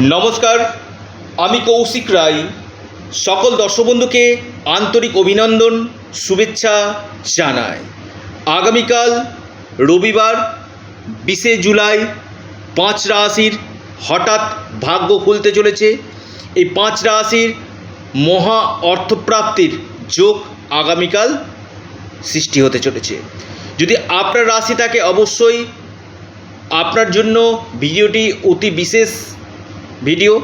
নমস্কার, আমি কৌশিক রায়। সকল দর্শক বন্ধুকে আন্তরিক অভিনন্দন, শুভেচ্ছা জানাই। আগামীকাল রবিবার, বিশে জুলাই, পাঁচ রাশির হঠাৎ ভাগ্য খুলতে চলেছে। এই পাঁচ রাশির মহা অর্থপ্রাপ্তির যোগ আগামীকাল সৃষ্টি হতে চলেছে। যদি আপনার রাশি থাকে, অবশ্যই আপনার জন্য ভিডিওটি অতি বিশেষ ভিডিও।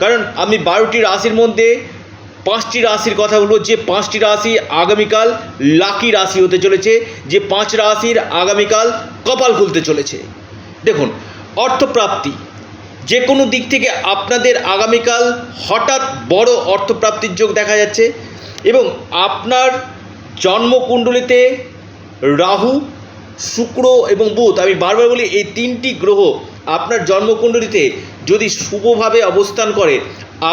কারণ আমি বারোটি রাশির মধ্যে পাঁচটি রাশির কথা বলব, যে পাঁচটি রাশি আগামীকাল লাকি রাশি হতে চলেছে, যে পাঁচ রাশির আগামীকাল কপাল খুলতে চলেছে। দেখুন, অর্থপ্রাপ্তি। যে কোনো দিক থেকে আপনাদের আগামীকাল হঠাৎ বড় অর্থপ্রাপ্তির যোগ দেখা যাচ্ছে এবং আপনার জন্মকুণ্ডলিতে রাহু, শুক্র এবং বুধ, আমি বারবার বলি এই তিনটি গ্রহ আপনার জন্মকুণ্ডলিতে যদি শুভভাবে অবস্থান করে,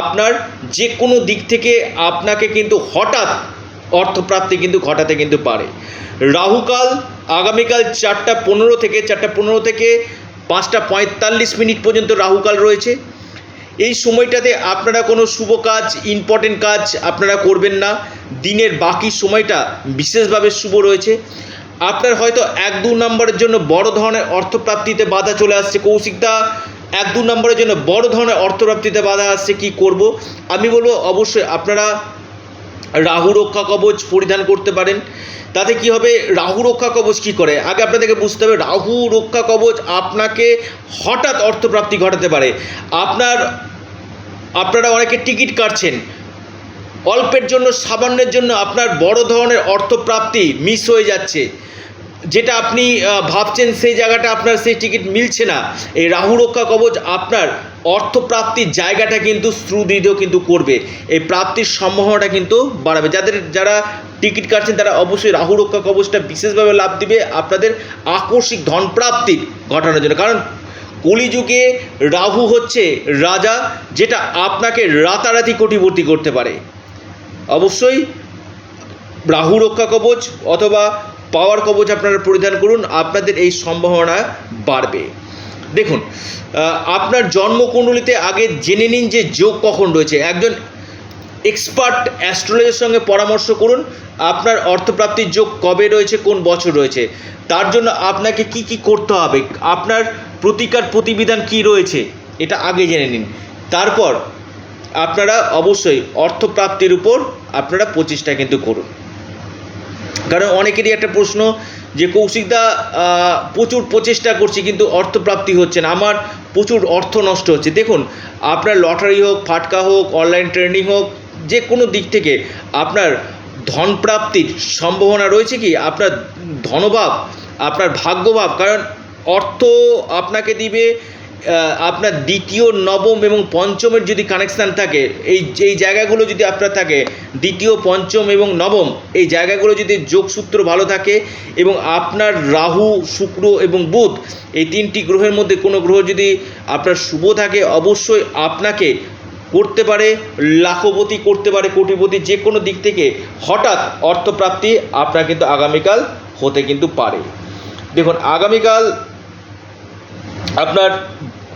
আপনার যে কোনো দিক থেকে আপনাকে কিন্তু হঠাৎ অর্থপ্রাপ্তি কিন্তু ঘটাতে কিন্তু পারে। রাহুকাল আগামীকাল চারটা পনেরো থেকে, চারটা পনেরো থেকে পাঁচটা পঁয়তাল্লিশ মিনিট পর্যন্ত রাহুকাল রয়েছে। এই সময়টাতে আপনারা কোনো শুভ কাজ ইম্পর্টেন্ট কাজ আপনারা করবেন না। দিনের বাকি সময়টা বিশেষভাবে শুভ রয়েছে। আপনার হয়তো এক দু নম্বরের জন্য বড় ধরনের অর্থপ্রাপ্তিতে বাধা চলে আসছে, কৌশিকদা। এক দু নম্বরের জন্য বড় ধরনের অর্থপ্রাপ্তিতে বাধা আসছে, কি করব? আমি বলব অবশ্যই আপনারা রাহু রক্ষা কবচ পরিধান করতে পারেন। তাতে কি হবে? রাহু রক্ষা কবচ কি করে? আগে আপনাদেরকে বুঝতে হবে, রাহু রক্ষা কবচ আপনাকে হঠাৎ অর্থপ্রাপ্তি ঘটাতে পারে। আপনার, আপনারা অনেকে টিকিট কাটছেন অল্পের জন্য, সামান্যের জন্য আপনার বড় ধরনের অর্থপ্রাপ্তি মিস হয়ে যাচ্ছে। যেটা আপনি ভাবছেন সেই জায়গাটা আপনার সেই টিকিট মিলছে না। এই রাহু রক্ষা কবচ আপনার অর্থপ্রাপ্তির জায়গাটা কিন্তু সুদৃঢ় কিন্তু করবে। এই প্রাপ্তির সম্ভাবনাটা কিন্তু বাড়াবে। যাদের, যারা টিকিট কাটছেন, তারা অবশ্যই রাহু রক্ষা কবচটা বিশেষভাবে লাভ দিবে আপনাদের আকস্মিক ধনপ্রাপ্তি ঘটানোর জন্য। কারণ কলিযুগে রাহু হচ্ছে রাজা, যেটা আপনাকে রাতারাতি কোটিপতি করতে পারে। অবশ্যই রাহু রক্ষা কবচ অথবা পাওয়ার কবচ আপনারা পরিধান করুন, আপনাদের এই সম্ভাবনা বাড়বে। দেখুন আপনার জন্মকুণ্ডলিতে আগে জেনে নিন যে যোগ কখন রয়েছে। একজন এক্সপার্ট অ্যাস্ট্রোলজির সঙ্গে পরামর্শ করুন, আপনার অর্থপ্রাপ্তির যোগ কবে রয়েছে, কোন বছর রয়েছে। তার জন্য আপনাকে কি কি করতে হবে, আপনার প্রতিকার প্রতিবিধান কি রয়েছে, এটা আগে জেনে নিন। তারপর আপনারা অবশ্যই অর্থপ্রাপ্তির উপর আপনারা প্রচেষ্টা কিন্তু করুন। কারণ অনেকেরই একটা প্রশ্ন যে কৌশিকদা প্রচুর প্রচেষ্টা করছি কিন্তু অর্থপ্রাপ্তি হচ্ছে না। আমার প্রচুর অর্থ নষ্ট হচ্ছে। দেখুন, আপনার লটারি হোক, ফাটকা হোক, অনলাইন ট্রেনিং হোক, যে কোনো দিক থেকে আপনার ধনপ্রাপ্তির সম্ভাবনা রয়েছে কি? আপনার ধনভাব, আপনার ভাগ্যভাব। কারণ অর্থ আপনাকে দিবে আপনার দ্বিতীয়, নবম এবং পঞ্চমের যদি কানেকশান থাকে, এই এই জায়গাগুলো যদি আপনার থাকে, দ্বিতীয়, পঞ্চম এবং নবম, এই জায়গাগুলো যদি যোগসূত্র ভালো থাকে এবং আপনার রাহু, শুক্র এবং বুধ, এই তিনটি গ্রহের মধ্যে কোনো গ্রহ যদি আপনার শুভ থাকে, অবশ্যই আপনাকে করতে পারে, লাখপতি করতে পারে, কোটিপতি যে কোনো দিক থেকে হঠাৎ অর্থপ্রাপ্তি আপনার কিন্তু আগামীকাল হতে কিন্তু পারে। দেখুন, আগামীকাল আপনার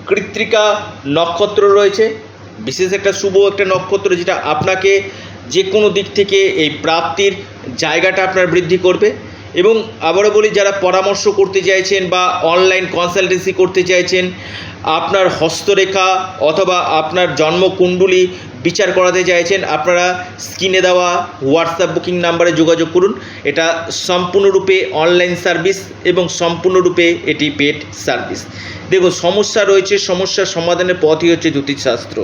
কৃত্রিকা নক্ষত্র রয়েছে। বিশেষ একটা শুভ একটা নক্ষত্র যেটা আপনাকে যে কোনো দিক থেকে এই প্রাপ্তির জায়গাটা আপনার বৃদ্ধি করবে। এবং আবারও বলি, যারা পরামর্শ করতে চাইছেন বা অনলাইন কনসালটেন্সি করতে চাইছেন, আপনার হস্তরেখা অথবা আপনার জন্মকুণ্ডলী বিচার করাতে চাইছেন, আপনারা স্ক্রিনে দেওয়া হোয়াটসঅ্যাপ বুকিং নাম্বারে যোগাযোগ করুন। এটা সম্পূর্ণরূপে অনলাইন সার্ভিস এবং সম্পূর্ণরূপে এটি পেড সার্ভিস দেখুন, সমস্যা রয়েছে, সমস্যার সমাধানের পথই হচ্ছে জ্যোতিষশাস্ত্র।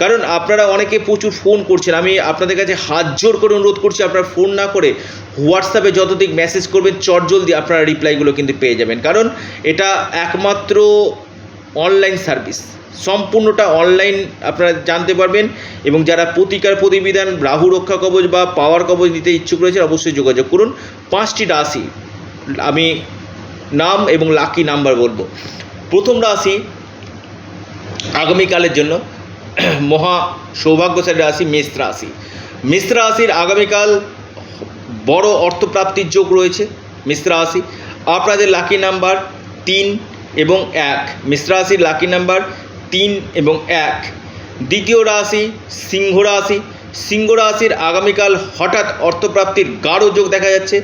কারণ আপনারা অনেকে প্রচুর ফোন করছেন। আমি আপনাদের কাছে হাত জোর করে অনুরোধ করছি, আপনারা ফোন না করে হোয়াটসঅ্যাপে যতদিক মেসেজ করবেন চটজলদি আপনারা রিপ্লাইগুলো কিন্তু পেয়ে যাবেন। কারণ এটা একমাত্র অনলাইন সার্ভিস সম্পূর্ণটা অনলাইন আপনারা জানতে পারবেন এবং যারা প্রতিকার প্রতিবিধান, রাহু রক্ষা কবচ বা পাওয়ার কবচ নিতে ইচ্ছুক রয়েছে অবশ্যই যোগাযোগ করুন। পাঁচটি রাশি, আমি নাম এবং লাকি নাম্বার বলব। প্রথম রাশি আগামীকালের জন্য মহা সৌভাগ্যশালী রাশি মেষ রাশি। মেষ রাশির আগামীকাল বড় অর্থপ্রাপ্তির যোগ রয়েছে মিশ্র রাশি। আপনাদের লাকি নাম্বার তিন এবং এক। মিশ্র রাশির লাকি নাম্বার তিন এবং এক। দ্বিতীয় রাশি সিংহ রাশি। সিংহ রাশির আগামীকাল হঠাৎ অর্থপ্রাপ্তির গাঢ় যোগ দেখা যাচ্ছে।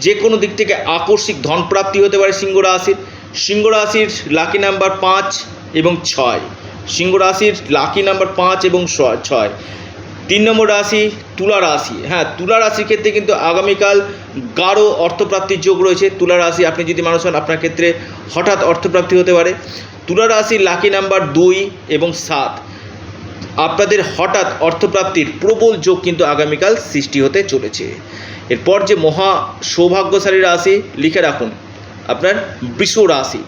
যে কোনো দিক থেকে আকস্মিক ধনপ্রাপ্তি হতে পারে সিংহ রাশির। সিংহ রাশির লাকি নাম্বার পাঁচ এবং ছয়। সিংহ রাশির লাকি নাম্বার পাঁচ এবং ছয়। তিন নম্বর রাশি তুলা রাশি। হ্যাঁ তুলা রাশির ক্ষেত্রে কিন্তু আগামীকাল গাঢ় অর্থপ্রাপ্তির যোগ রয়েছে। তুলা রাশি আপনি যদি মানুষ হন, আপনার ক্ষেত্রে হঠাৎ অর্থপ্রাপ্তি হতে পারে। তুলা রাশির লাকি নাম্বার দুই এবং সাত। আপনাদের হঠাৎ অর্থপ্রাপ্তির প্রবল যোগ কিন্তু আগামীকাল সৃষ্টি হতে চলেছে। এরপর যে মহা সৌভাগ্যশালী রাশি, লিখে রাখুন, আপনার বৃষ রাশি।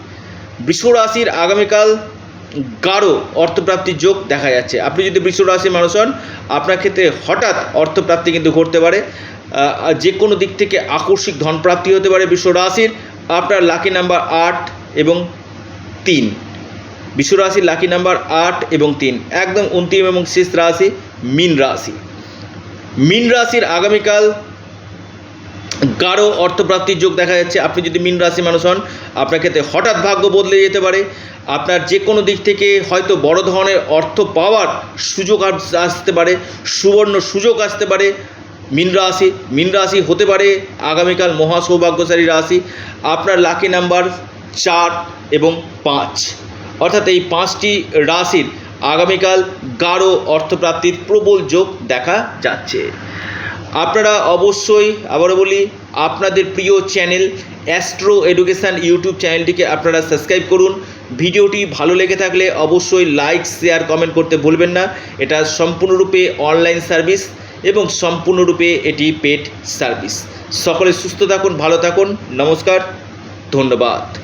বৃষ রাশির আগামীকাল গাঢ় অর্থপ্রাপ্তির যোগ দেখা যাচ্ছে। আপনি যদি বৃষ রাশির মানুষ হন, আপনার ক্ষেত্রে হঠাৎ অর্থপ্রাপ্তি কিন্তু ঘটতে পারে। যে কোনো দিক থেকে আকস্মিক ধনপ্রাপ্তি হতে পারে বৃষ রাশির। আপনার লাকি নাম্বার আট এবং তিন। বিশ্ব রাশির লাকি নাম্বার আট এবং তিন, একদম অন্তিম এবং শেষ রাশি মিন রাশি। মিন রাশির আগামীকাল গাঢ় অর্থপ্রাপ্তির যোগ দেখা যাচ্ছে। আপনি যদি মিন রাশি মানুষ হন, আপনার ক্ষেত্রে হঠাৎ ভাগ্য বদলে যেতে পারে। আপনার যে কোনো দিক থেকে হয়তো বড় ধরনের অর্থ পাওয়ার সুযোগ আসতে পারে, সুবর্ণ সুযোগ আসতে পারে মিন রাশি। মিন রাশি হতে পারে আগামীকাল মহা সৌভাগ্যশালী রাশি। আপনার লাকি নাম্বার চার এবং পাঁচ। অর্থাৎ এই পাঁচটি রাশির আগামীকাল গাঢ় অর্থপ্রাপ্তির প্রবল যোগ দেখা যাচ্ছে। আপনারা অবশ্যই, আবারও বলি, আপনাদের প্রিয় চ্যানেল অ্যাস্ট্রো এডুকেশান ইউটিউব চ্যানেলটিকে আপনারা সাবস্ক্রাইব করুন। ভিডিওটি ভালো লেগে থাকলে অবশ্যই লাইক, শেয়ার, কমেন্ট করতে ভুলবেন না। এটা সম্পূর্ণরূপে অনলাইন সার্ভিস এবং সম্পূর্ণরূপে এটি পেড সার্ভিস। সকলে সুস্থ থাকুন, ভালো থাকুন। নমস্কার, ধন্যবাদ।